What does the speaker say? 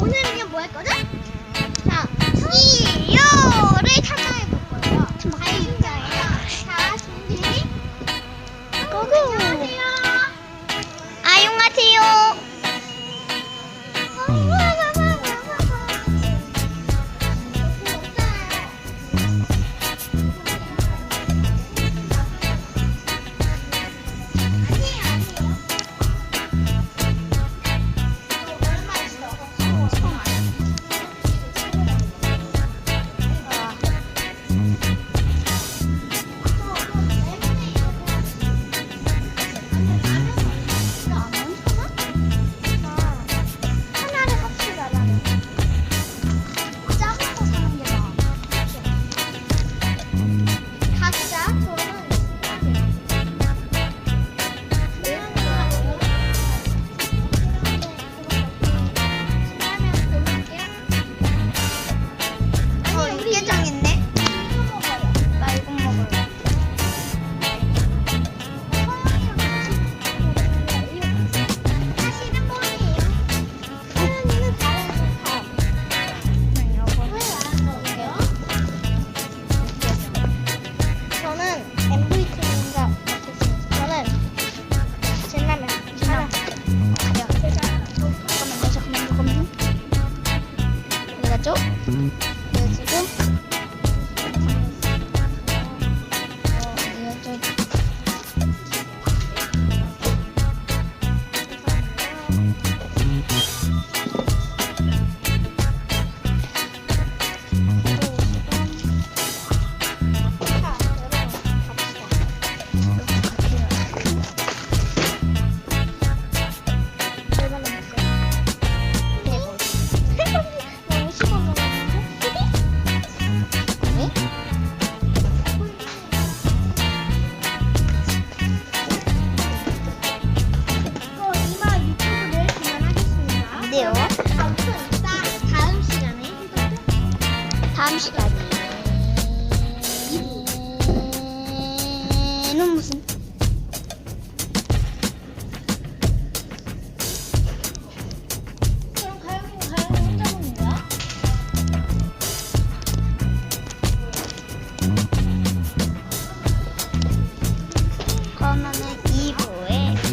오늘은요 뭐 했거든? 자, 이요를 탐방해 볼 거예요. 과일자예요. 자, 준비. 고고. 안녕하세요. 아용하세요. Come on. Mm-hmm. anos.